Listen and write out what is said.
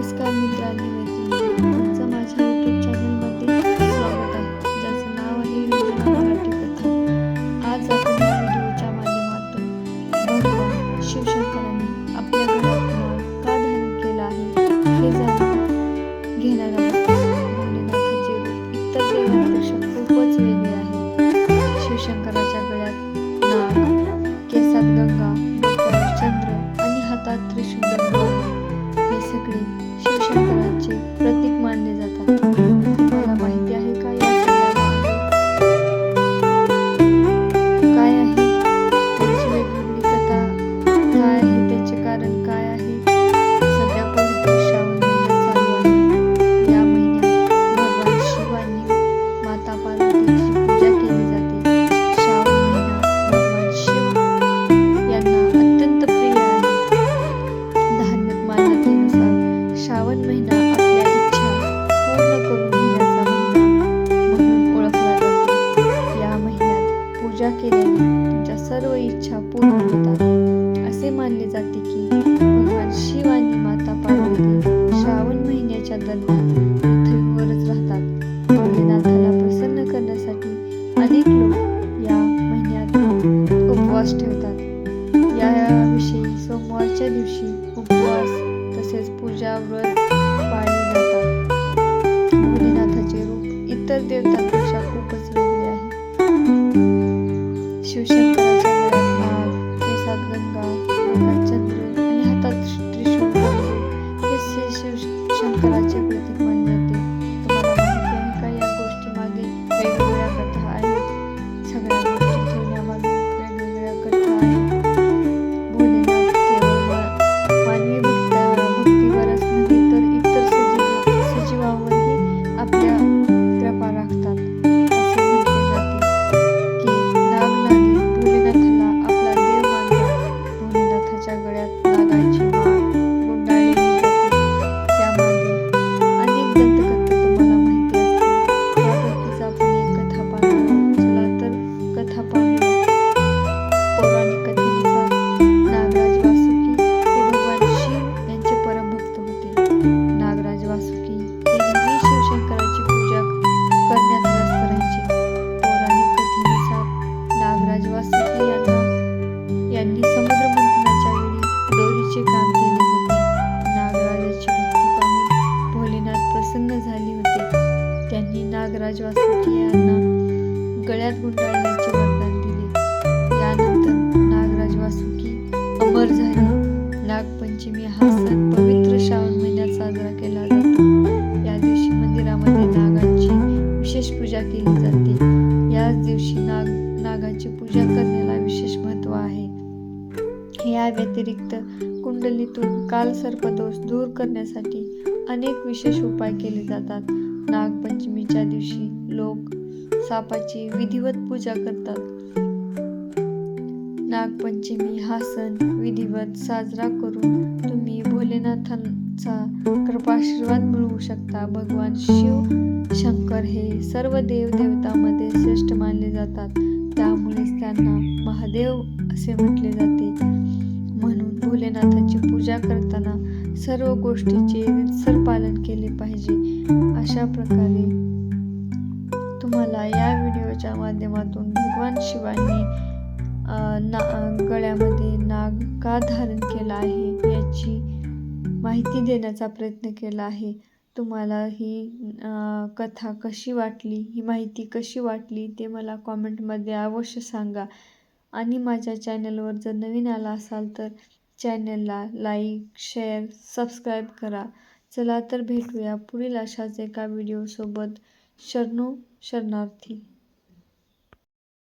નમસ્કાર મિત્રો આજની માહિતી जाते की भगवान शिव आणि माता पार्वती श्रावण महिन्याच्या दरम्यान पृथ्वीवरच राहतात. भोलेनाथाला प्रसन्न करण्यासाठी अनेक लोक या महिन्यात उपवास ठेवतात. याविषयी सोमवारच्या दिवशी उपवास तसेच पूजा व्रत पाळले जातात. भोलेनाथाचे रूप इतर देवतांपेक्षा खूपच वेगळे आहे. शिवशक्ती terapéutico. गुंडाळण्याचे वरदान दिले. यानंतर नागराज वासुकी अमर झाले. नागपंचमी हा सण पवित्र श्रावण महिन्यात साजरा केला जातो. या दिवशी मंदिरामध्ये नागांची विशेष पूजा केली जाते. याच दिवशी नाग नागाची पूजा करण्याला विशेष महत्त्व आहे. या व्यतिरिक्त कुंडलीतून काल सर्पदोष दूर करण्यासाठी अनेक विशेष उपाय केले जातात. नागपंचमीच्या दिवशी लोक सापाची विधिवत पूजा करतात. नागपंचमी हा सण विधिवत साजरा करून तुम्ही भोलेनाथांचा कृपाशीर्वाद मिळवू शकता. भगवान शिव शंकर हे सर्व देवदेवतामध्ये श्रेष्ठ मानले जातात. त्यामुळेच त्यांना महादेव असे म्हटले जाते. म्हणून भोलेनाथाची पूजा करताना सर्व गोष्टीचे रितसर पालन केले पाहिजे. अशा प्रकारे तुम्हाला या व्हिडिओच्या माध्यमातून भगवान शिवांनी ना गळ्यामध्ये नाग का धारण केला आहे याची माहिती देण्याचा प्रयत्न केला आहे. तुम्हाला ही कथा कशी वाटली ही माहिती कशी वाटली ते मला कॉमेंटमध्ये अवश्य सांगा. आणि माझ्या चॅनलवर जर नवीन आला असाल तर चॅनलला लाईक शेअर सबस्क्राईब करा. चला तर भेटूया पुढील अशाच एका व्हिडिओसोबत. शरणू शरणार्थी